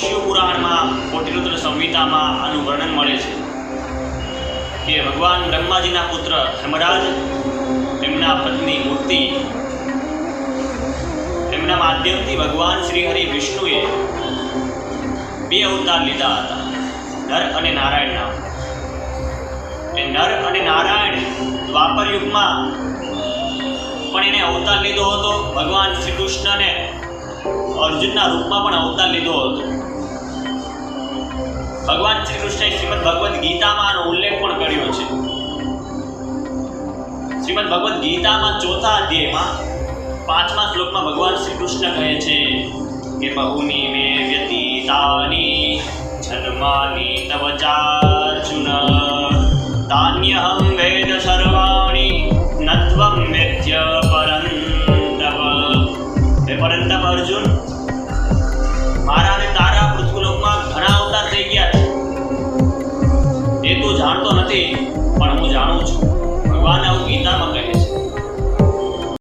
શિવપુરાણમાં કોટિરુદ્ર સંહિતામાં આનું વર્ણન મળે છે. કે ભગવાન બ્રહ્માજીના પુત્ર ધર્મરાજ તેમના પત્ની મૂર્તિ, તેમના માધ્યમથી ભગવાન શ્રી હરિ વિષ્ણુએ બે અવતાર લીધા હતા, નર અને નારાયણના. એ નર અને નારાયણ દ્વાપર યુગમાં પણ એને અવતાર લીધો હતો. ભગવાન શ્રી કૃષ્ણને અર્જુનના રૂપમાં પણ અવતાર લીધો હતો. ભગવાન શ્રી કૃષ્ણએ શ્રીમદ ભગવદ્ ગીતામાં ઉલ્લેખ પણ કર્યો છે. શ્રીમદ ભગવદ્ ગીતામાં ચોથા અધ્યાયમાં પાંચમા શ્લોકમાં ભગવાન શ્રી કૃષ્ણ કહે છે કે, બહુની મે વ્યતીતાની જન્માની તવ ચાર્જુન. તાન્યહં વેદ સર્વાણી નત્વમ વેદ્ય પરંતવ. હે પરંતવ અર્જુન જાણતો નથી પણ હું જાણું છું. ભગવાન આવું